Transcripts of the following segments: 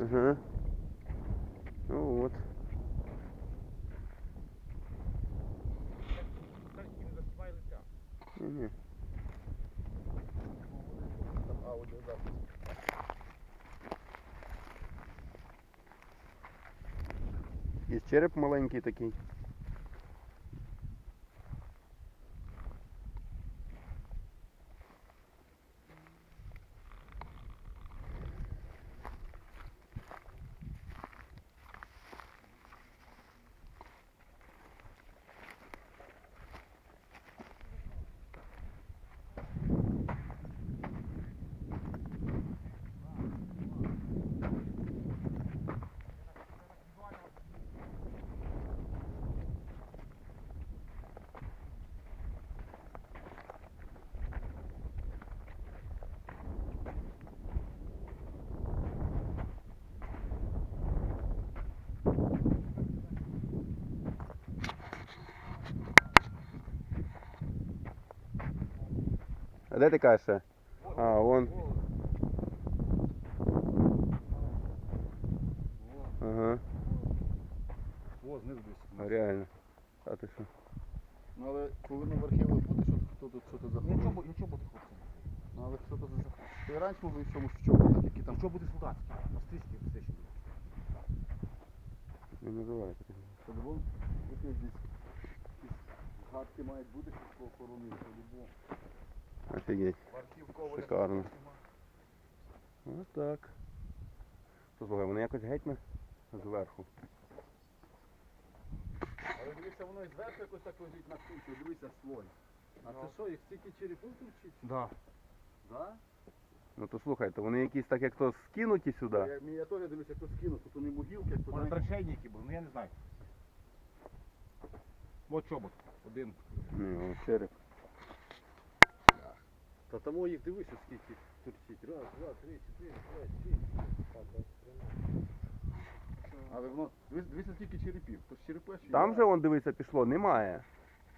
Ага. Ну от. Тільки не засипай лиця. Ні-ні. Там аудіозапис. Є череп маленький такий. Де ти кажеш? А, вон. Ага, О, знизу десь. реально. А ти що? Ну але коли на архівах буде, що хто тут що тут Нічого, заходить. бу- нічого буде, хлопці. Ну але хто тут заходить. Ти раніше був в чомусь в чому, так які там. Нічого буде солдатське. Австрійське все ще буде. Не називайте. По-любому, якісь десь якісь згадки мають бути, що охоронили, по-любому. Офігеть. Шикарно. Ось так. Послухай, вони якось геть на зверху. Але дивися, воно і зверху якось так лежить на кучу, дивися слой. А це що, їх стільки черепів турчить? Да. Да? Ну то слухай, то вони якісь так як то скинуті сюди. Я, я теж дивлюся, як то скинув, тут вони могилки, як то Може знаєш, траншейники були, ну я не знаю. От чобот. Один. Ні, о, череп. Та тому їх дивися, скільки турчить. Раз, два, три, чотири, п'ять, шість. Але воно, дивись- дивися, скільки черепів. То ж ще Там є. же вон дивися пішло, немає.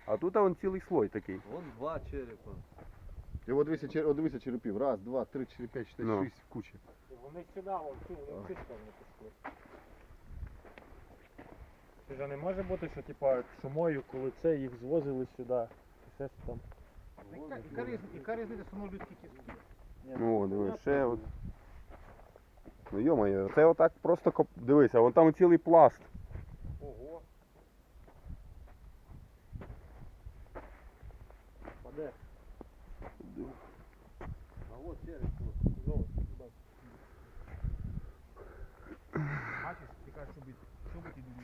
А тут вон цілий слой такий. Вон два черепа. І от дивися, чер... от дивися черепів. Раз, два, три, чотири, п'ять, чотири, Ну. шість кучі. Вони сюди, вон цю, вони цю сторону пішли. Це ж не може бути, що типа шумою, коли це їх звозили сюди. І все ж там. Яка різниця, що воно людські кістки? Ну, о, дивись, ще от. Ну йомає, це отак просто коп... дивися, вон там цілий пласт. Ого. Паде. А от череп. Знову сюди. Бачиш, ти кажеш, що бить, що бить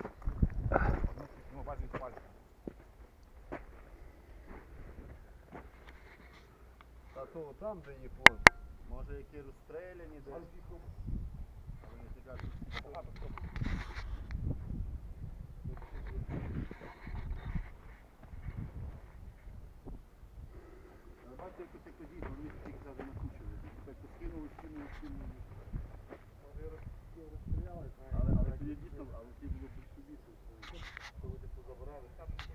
А то там де їх вон. Може які розстріляні десь. Вони сидять. Вони всіх зразу Але, але, але, але, але, але, але, але,